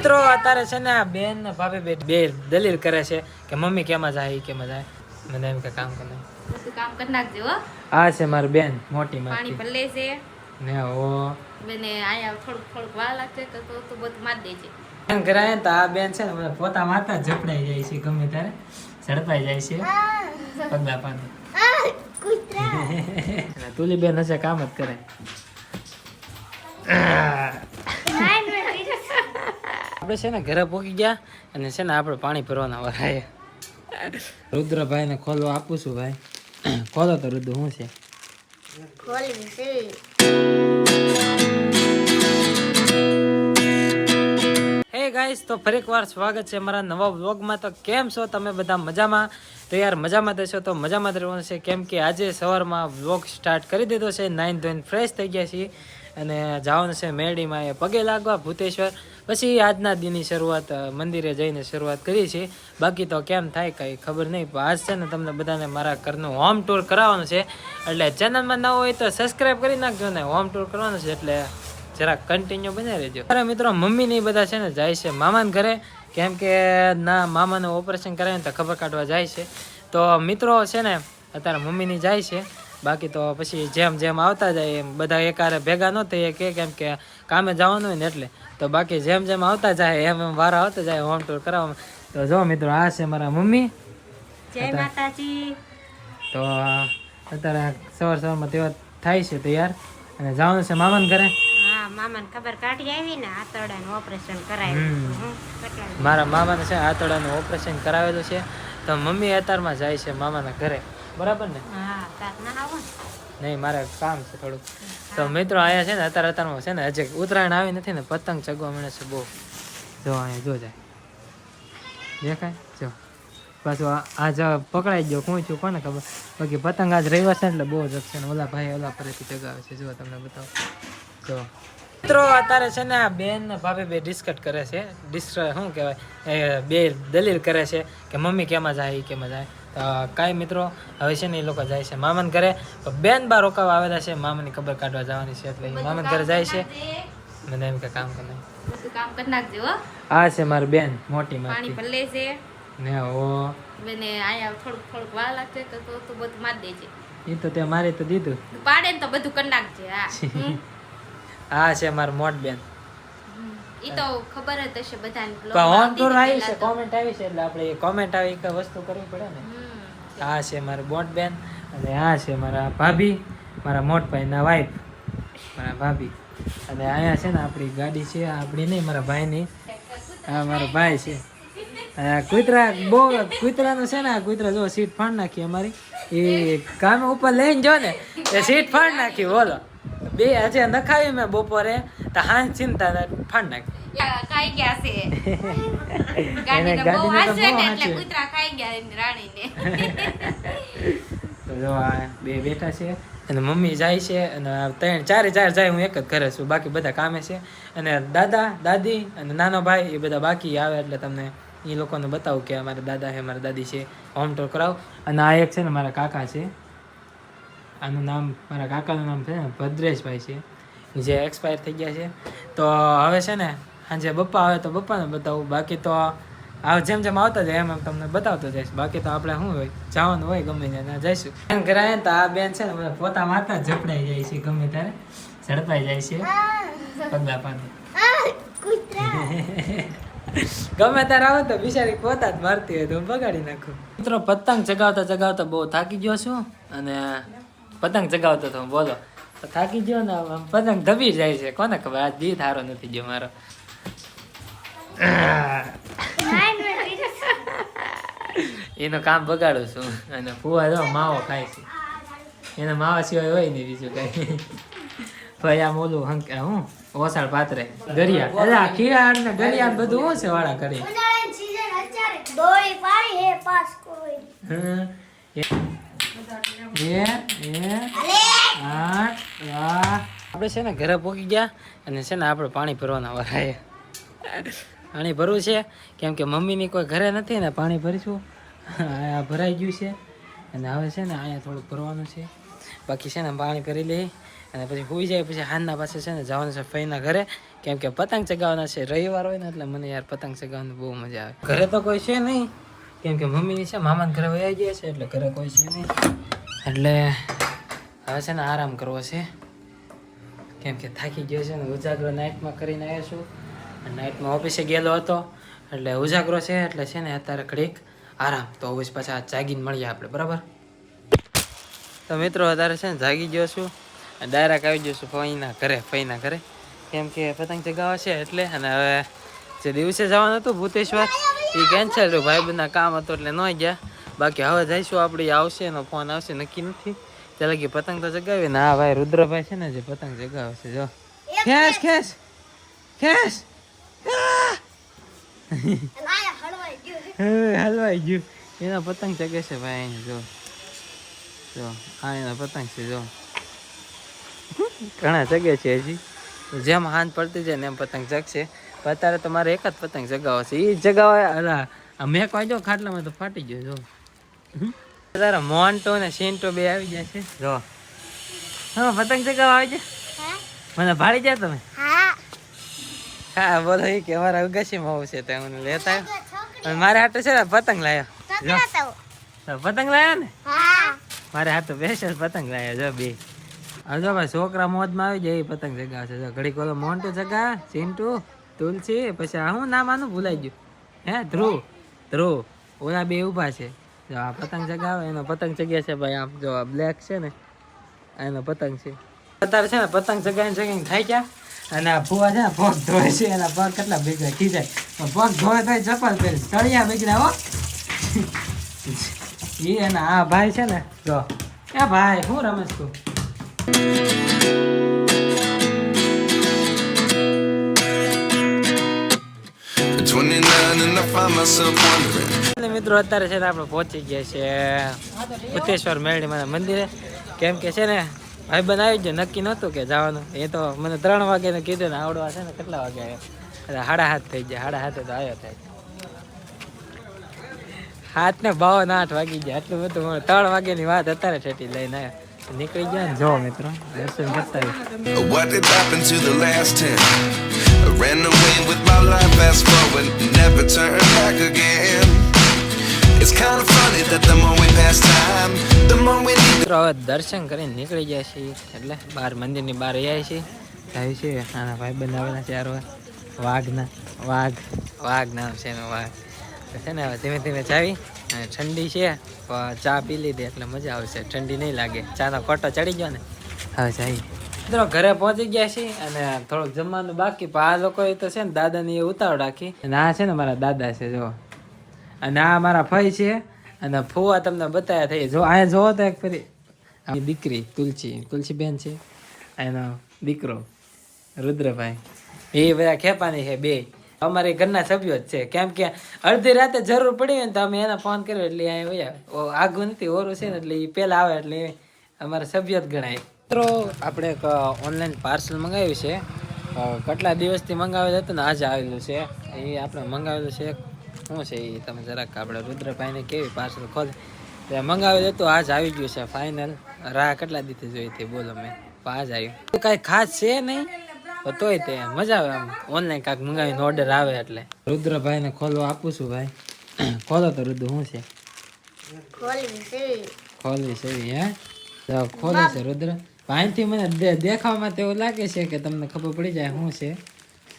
મિત્રો અત્યારે છે ને આ બેન ને ભાભી બે બે દલીલ કરે છે કે મમ્મી કેમાં જાય કેમાં જાય મને એમ કે કામ કરે કામ કરી નાખજો હો. આ છે મારી બેન મોટી પાણી માટી ભલે છે. ને ઓ મને આયા થોડું થોડું વાર લાગશે તો તો તું બધું માર દેજે. બેન ઘરે તો આ બેન છે ને પોતા મારતા જ ઝપડાઈ જાય છે ગમે ત્યારે. ઝડપાઈ જાય છે. પગલા પાને અને તુલી બેન હશે કામ જ કરે. આપણે છે ને ઘરે પહોંચી ગયા અને છે ને આપણે પાણી ભરવાના વરાય રુદ્રભાઈ ને ખોલવા આપું છું ભાઈ. ખોલો તો રુદ્ર શું છે? હે ગાઈસ તો ફરી એકવાર સ્વાગત છે મારા નવા વ્લોગમાં. તો કેમ છો તમે બધા મજામાં? તો યાર મજામાં થશો તો મજામાં રહેવાનું છે. કેમ કે આજે સવારમાં વ્લોગ સ્ટાર્ટ કરી દીધો છે. નાઇન ધોઈને ફ્રેશ થઈ ગયા છીએ. અને જવાનું છે મેરડીમાં એ પગે લાગવા ભૂતેશ્વર. પછી આજના દિનની શરૂઆત મંદિરે જઈને શરૂઆત કરી છે બાકી તો કેમ થાય કંઈ ખબર નહીં, પણ આજ છે ને તમને બધાને મારા ઘરનું હોમ ટૂર કરાવવાનું છે. એટલે ચેનલમાં ન હોય તો સબસ્ક્રાઈબ કરી નાખજો ને હોમ ટૂર કરવાનું છે, એટલે જરા કન્ટિન્યુ બનાવી રહેજો. અરે મિત્રો, મમ્મી ને બધા છે ને જાય છે મામાને ઘરે. કેમ કે ના, મામાનું ઓપરેશન કરાવીને તો ખબર કાઢવા જાય છે. તો મિત્રો છે ને, અત્યારે મમ્મીની જાય છે. બાકી તો પછી જેમ જેમ આવતા જાય એમ બધા એકારે ભેગા ન થઈએ કે કેમ કે કામે જવાનું હોય ને એટલે. તો બાકી જેમ જેમ આવતા જાય એમ એમ વારા આવતા જાય હોમ ટૂર કરાવવામાં. તો જો મિત્રો આ છે મારા મમ્મી. જય માતાજી. તો અત્યારે સવાર સવારમાં તેવા થાય છે તૈયાર. અને જવાનું છે મામાન ઘરે. મામાને ખબર કાઢી આવી ને આતરડાનું ઓપરેશન. કરાવ્યું મારા મામાને છે આંતરડાનું ઓપરેશન કરાવેલું છે. તો મમ્મી અત્યારમાં જાય છે મામાના ઘરે. બરાબર ને? નહીં મારે કામ છે થોડુંક. તો મિત્રો અહીંયા છે ને અત્યારે અત્યારમાં છે ને હજી ઉત્તરાયણ આવી નથી ને પતંગ ચગવા મળે છે બહુ. જો અહીંયા જો જાય. દેખાય? જો. પાછું આ- આજ પકડાઈ ગયો કોઈ છું કોને ખબર? બાકી પતંગ આજ રહેવા છે એટલે બહુ જગશે ને. ઓલા ભાઈ ઓલા ફરીથી ચગાવે છે જો તમને બતાવો. જો. મિત્રો અત્યારે છે ને આ બેન ને ભાભી બે ડિસ્કટ કરે છે. ડિસ્ક શું કહેવાય? એ બે દલીલ કરે છે કે મમ્મી કેમાં જાય કેમાં જાય? કાંઈ મિત્રો હવે છે ને એ લોકો જાય છે મામાને ઘરે. બેન બા રોકાવા આવેલા છે મામાની ખબર કાઢવા જવાની છે એટલે મામાન ઘરે જાય છે. મને એમ કે કામ કરે કામ કરી નાખજો આ છે મારી બેન મોટી પાણી ભલે છે. ને ઓ બેને આયા થોડુંક થોડુંક વાર લાગશે તો તો બધું માર દેજે. એ તો તે મારે તો દીધું. પાડે ને તો બધું કરી નાખજે હા. આ છે મારી મોટ બેન. ઈ તો ખબર જ હશે બધાને પણ આવી છે કોમેન્ટ આવી છે એટલે આપણે કોમેન્ટ આવી કે વસ્તુ કરવી પડે ને. આ છે મારા બોટબેન અને આ છે મારા ભાભી, મારા મોટભાઈના વાઈફ મારા ભાભી. અને અહીંયા છે ને આપણી ગાડી છે આપણી નહીં, મારા ભાઈની. હા મારો ભાઈ છે. કૂતરા બહુ, કૂતરાનું છે ને, આ કૂતરા જો સીટ ફાડ નાખી અમારી. એ કામે ઉપર લઈને જો ને, એ સીટ ફાડ નાખી બોલો બે આજે નખાવી મેં બપોરે, તો હાંજ ચિંતા ફાંડ નાખી. ખાઈ ગયા છે. ગાડીને બહુ ગાડીને તો વાસે બહુ ને એટલે કૂતરા ખાઈ ગયા એની રાણીને. તો જો આ બે બેઠા છે અને મમ્મી જાય છે અને ત્રણ ચારે ચાર જાય હું એક જ ઘરે છું. બાકી બધા કામે છે. અને દાદા દાદી અને નાનો ભાઈ એ બધા બાકી આવે એટલે તમને એ લોકોને બતાવું કે અમારા દાદા છે મારા દાદી છે. હોમ ટોર કરાવ. અને આ એક છે ને મારા કાકા છે. આનું નામ મારા કાકાનું નામ છે ને ભદ્રેશભાઈ છે. જે એક્સપાયર થઈ ગયા છે. તો હવે છે ને સાંજે બપ્પા આવે તો બપ્પાને બતાવું. બાકી તો આ જેમ જેમ આવતા જાય એમ એમ તમને બતાવતો જઈશ. બાકી તો આપણે શું હોય? જવાનું હોય ગમે ત્યાં જઈશું. બેન આવીને તો આ બેન છે ને પોતા માતા ઝપડાઈ જાય છે ગમે ત્યારે. ઝડપાઈ જાય છે. પગલા પાને ગમે ત્યારે આવે તો બિચારી પોતા જ મારતી હોય તો બગાડી નાખું. મિત્રો, પતંગ ચગાવતા ચગાવતા બહુ થાકી ગયો છું અને પતંગ ચગાવતો તો બોલો. થાકી ગયો ને પતંગ દબી જાય છે. કોને ખબર? આ દી થારો નથી ગયો મારો. એનું કામ બગાડું છું. અને ફુવા જો માવો ખાય છે. એને માવા સિવાય હોય નહીં બીજું કઈ. ભાઈ, આ ઓલું હંક હું? ઓસાળ પાત્રે. ગરિયા અલા આ ને ગરિયા બધું શું છે વાળા કરી દોરી પાડી હે પાસ કોઈ હે વાહ આપણે છે ને ઘરે પહોંચી ગયા અને છે ને આપણે પાણી ભરવાના વરાય પાણી ભરવું છે. કેમ કે મમ્મીની કોઈ ઘરે નથી ને પાણી ભરીશું. આ ભરાઈ ગયું છે. અને હવે છે ને અહીંયા થોડુંક ભરવાનું છે. બાકી છે ને પાણી કરી લઈ. અને પછી હોઈ જાય પછી હાનના પાસે છે ને જવાનું છે ફઈના ઘરે. કેમ કે પતંગ ચગાવવાના છે. રવિવાર હોય ને એટલે મને યાર પતંગ ચગાવવાની બહુ મજા આવે. ઘરે તો કોઈ છે નહીં. કેમ કે મમ્મીની છે મામાના ઘરે વયા ગયા છે એટલે ઘરે કોઈ છે નહીં. એટલે હવે છે ને આરામ કરવો છે. કેમ કે થાકી ગયો છે ને ઉજાગરો નાઇટમાં કરીને આવ્યો છું. નાઇટમાં ઓફિસે ગયેલો હતો, એટલે ઉજાગરો છે, એટલે છે ને અત્યારે ઘડીક આરામ. તો ઓફિસ પાછા જાગીને મળીએ આપણે, બરાબર? તો મિત્રો, અત્યારે છે ને જાગી ગયો છું અને ડાયરેક્ટ આવી ગયો છું ફઈના ઘરે ફઈના ઘરે. કેમ કે પતંગ ચગાવવા છે એટલે અને હવે જે દિવસે જવાનું હતું ભૂતેશ્વર, એ કેન્સલ રહ્યું ભાઈબંધના કામ હતું એટલે ન ગયા. બાકી હવે જઈશું આપણે આવશે, એનો ફોન આવશે, નક્કી નથી. ત્યાં લગી પતંગ તો જગાવી ને હા ભાઈ રુદ્રભાઈ છે ને જે પતંગ જગાવે છે, જો. ખેસ ખેસ ખેસ હલવાઈ ગયું. એના પતંગ ચગે છે ભાઈ અહીં જો. જો આ એના પતંગ છે જો. ઘણા ચગે છે હજી. જેમ હાંજ પડતી જાય ને એમ પતંગ ચગશે. પણ અત્યારે તો મારે એક જ પતંગ જગાવો છે. એ જગાવે મેં કોઈ જો ખાટલામાં તો ફાટી ગયો જો? તારા મોન્ટો ને સેન્ટો બે આવી જાય છે. જો. હા પતંગ ચગાવવા આવી જાય મને ભાડી જાય તમે. હા. હા બોલો એ કે અમારા ઉગાસીમાં છે તે હું લેતા આવ્યો. મારે હાટે છે ને પતંગ લાવ્યો પતંગ લાવ્યા ને? મારે હાથ બેસે પતંગ લાવ્યા જો બે. જો ભાઈ છોકરા મોજમાં આવી જાય એ પતંગ ચગાવશે જો ઘડીક ઓલો મોન્ટુ જગા ચિંટુ તુલસી પછી આ હું નામ આનું ભૂલાઈ ગયું. હે ધ્રુવ. ધ્રુવ. ઓલા બે ઊભા છે. જો આ પતંગ જગાવે એનો પતંગ જગ્યા છે ભાઈ આમ જો આ બ્લેક છે ને એનો પતંગ છે. અત્યારે છે ને પતંગ જગાવીને ચગાવીને થાય ગયા અને આ ફુવા છે પગ ધોય છે, એના પગ કેટલા ભેગા ખીચાય પગ ધોય તો ચપ્પલ પહેરી તળિયા બગડ્યા હો. એ અને આ ભાઈ છે ને, જો. એ ભાઈ, હું રમેશ તું At 29 and I find myself wondering એટલે મિત્રો, અત્યારે છે ને આપણે પહોંચી ગયા છે ઉત્તેશ્વર મેળીમાં મંદિરે. કેમ કે છે ને ભાઈ બન આવી ગયો નક્કી નહોતું કે જવાનું. એ તો મને ત્રણ વાગે ને કીધું ને આવડવા છે ને કેટલા વાગે આવ્યો? એટલે હાથ થઈ ગયા સાડા હાથે તો આવ્યો થાય. હાથ ને બાવન આઠ વાગી ગયા આટલું બધું ત્રણ વાગ્યાની વાત અત્યારે છેટી લઈને આવ્યો. નીકળી ગયા જો What did happen to the last ten? I ran away with my life, fast forward, never turn back again. હવે દર્શન કરીને નીકળી જાય છે એટલે બહાર મંદિરની બહાર જાય છે જાય છે નાના ભાઈ બંધ આવેલા ચાર વાર વાઘના વાઘ. વાઘ નામ છે એનો વાઘ. છે ને હવે ધીમે ધીમે ચાવી અને ઠંડી છે ચા પી લીધી એટલે મજા આવશે. ઠંડી નહીં લાગે. ચાનો કોટો ચડી ગયો ને. હવે જાય. મિત્રો ઘરે પહોંચી ગયા છીએ અને થોડુંક જમવાનું બાકી પણ આ લોકોએ તો છે ને દાદાની એ ઉતાવળ રાખી. અને આ છે ને મારા દાદા છે જો. અને આ મારા ભાઈ છે. અને ફુવા તમને બતાવ્યા થઈ. જો, અહીંયા જોવો તો એક ફરી. આની દીકરી, તુલસી. તુલસી બેન છે. એનો દીકરો, રુદ્રભાઈ. એ બધા ખેપાની છે બે. અમારે ઘરના સભ્યો જ છે. કેમ કે અડધી રાતે જરૂર પડી હોય ને તો અમે એને ફોન કર્યો એટલે અહીંયા વયા. આગું નથી, ઓરું છે ને એટલે એ પહેલાં આવે એટલે અમારા સભ્ય જ ગણાય. મિત્રો, આપણે એક ઓનલાઈન પાર્સલ મંગાવ્યું છે. કેટલા દિવસથી મંગાવેલું હતું ને, આજે આવેલું છે. એ આપણે મંગાવેલું છે. શું છે એ તમે જરાક આપણે રુદ્રભાઈને કેવી પાર્સલ ખોલ. તે મંગાવેલું હતું આજ આવી ગયું છે ફાઇનલ રાહ કેટલા દીધી જોઈ હતી બોલો મેં. આજ આવ્યું કાંઈ ખાસ છે નહીં તો તોય તે મજા આવે આમ. ઓનલાઈન કાંઈક મંગાવીને ઓર્ડર આવે એટલે. રુદ્રભાઈને ખોલવા આપું છું ભાઈ. ખોલો તો રુદ્ર શું છે? ખોલી છે ખોલવી છે હે? તો ખોલે છે રુદ્ર. ભાઈથી મને દેખાવામાં તો એવું લાગે છે કે તમને ખબર પડી જાય શું છે.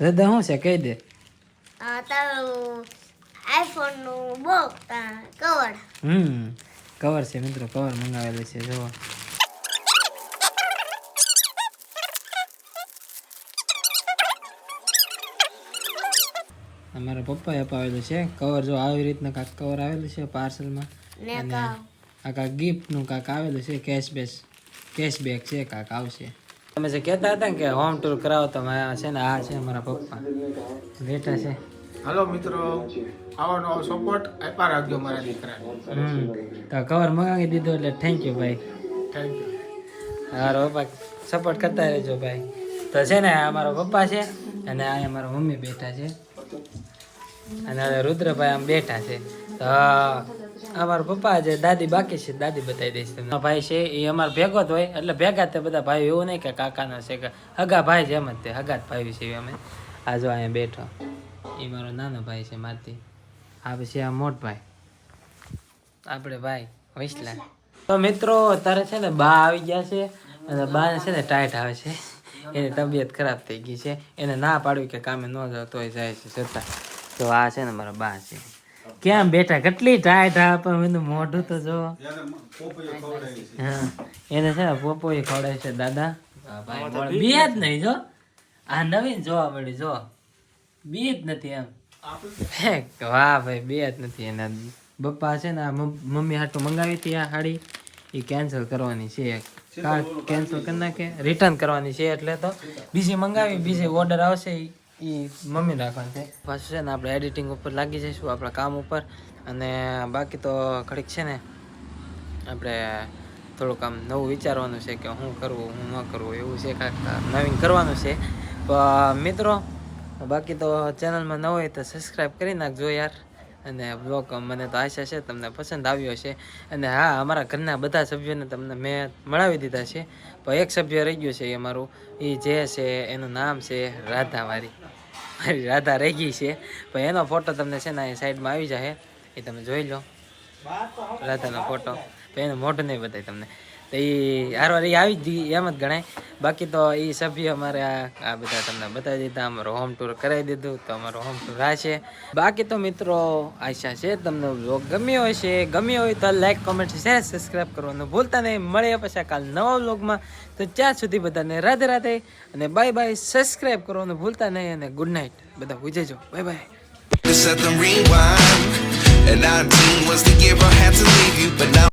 રુદ્ર શું છે? કહી દે. આઈફોનનું બોક કવર હમ કવર છે મિત્રો કવર મંગાવેલું છે જો અમારા પપ્પાએ અપાવેલું છે કવર જો આવી રીતના કાંક કવર આવેલું છે પાર્સલમાં અને કા આ કાંક ગિફ્ટનું કાંક આવેલું છે કેશબેક કેશબેક છે કાંક આવશે. તમે જે કહેતા હતા કે હોમ ટૂર કરાવો તમે આ છે ને આ છે અમારા પપ્પા. બેઠા છે. હલો મિત્રો. આવો નવો સપોર્ટ આપ્યા રાખજો મારા દીકરાને. તો કવર મંગાવી દીધો એટલે થેન્ક યુ ભાઈ. થેન્ક યુ મારો પપ્પા સપોર્ટ કરતા રહેજો ભાઈ. તો છે ને આ મારો પપ્પા છે અને આ મારા મમ્મી બેઠા છે. અને હવે રુદ્રભાઈ આમ બેઠા છે. તો અમારા પપ્પા જે દાદી બાકી છે દાદી બતાવી દઈશ તમને. ભાઈ છે એ અમારા ભેગો જ હોય એટલે ભેગા જ તે બધા ભાઈ એવું નહીં કે કાકાના છે કે હગા ભાઈ છે એમ જ તે હગા જ ભાઈ છે અમે આ જો અહીંયા બેઠો. એ મારો નાનો ભાઈ છે મારથી. આ પછી આ મોટ ભાઈ આપણે ભાઈ વૈસલા. તો મિત્રો અત્યારે છે ને બા આવી ગયા છે અને બાને છે ને ટાઈટ આવે છે. એની તબિયત ખરાબ થઈ ગઈ છે. એને ના પાડવી કે કામે ન જાવ તોય જાય છે જતા. તો આ છે ને મારા બા છે. ક્યાં બેઠા? કેટલી ટાઈટ આપે એનું મોઢું તો જો. હા. એને છે ને પોપોઈ ખવડાય છે દાદા. બે જ નહીં જો. આ નવીન જોવા મળી જો. બે જ નથી એમ. વાહ ભાઈ, બે જ નથી. એના પપ્પા છે ને મમ્મી હાટું મંગાવી હતી આ સાડી. એ કેન્સલ કરવાની છે કાર્ડ કેન્સલ કરી નાખે. રિટર્ન કરવાની છે એટલે તો બીજી મંગાવી, બીજી ઓર્ડર આવશે એ મમ્મી રાખવાની પાછું છે ને, આપણે એડિટિંગ ઉપર લાગી જઈશું, આપણા કામ ઉપર. અને બાકી તો ઘડીક છે ને, આપણે થોડુંક આમ નવું વિચારવાનું છે કે હું કરવું, હું ન કરવું, એવું છે કાંઈક, નવીન કરવાનું છે. મિત્રો બાકી તો ચેનલમાં ન હોય તો સબસ્ક્રાઈબ કરી નાખજો યાર. અને બ્લોગ મને તો આશા છે તમને પસંદ આવ્યો છે અને હા, અમારા ઘરના બધા સભ્યોને તમને મેં મળાવી દીધા છે. પણ એક સભ્ય રહી ગયું છે એ અમારું. એ જે છે, એનું નામ છે રાધાવારી. મારી રાધા રહી ગઈ છે. પણ એનો ફોટો તમને છે ને એ સાઈડમાં આવી જાય એ તમે જોઈ લો. રાધાનો ફોટો તો એનું મોઢું નહીં બતાવી તમને. તો એ હારવાર એ આવી જ એમ જ ગણાય. બાકી તો એ સભ્ય અમારે આ બધા તમને બતાવી દીધા અમારો હોમ ટૂર કરાવી દીધું તો અમારો હોમ ટૂર આ બાકી તો મિત્રો આશા છે તમને બ્લોગ ગમ્યો છે ગમ્યો હોય તો લાઈક કોમેન્ટ શેર સબસ્ક્રાઈબ કરવાનું ભૂલતા નહીં. મળીએ પછી કાલ નવા બ્લોગમાં તો ત્યાં સુધી બધાને રાધે રાધે અને બાય બાય સબસ્ક્રાઈબ કરવાનું ભૂલતા નહીં અને ગુડ નાઇટ બધા ઉજેજો bye bye. And 19 was the year I had to leave you, but now.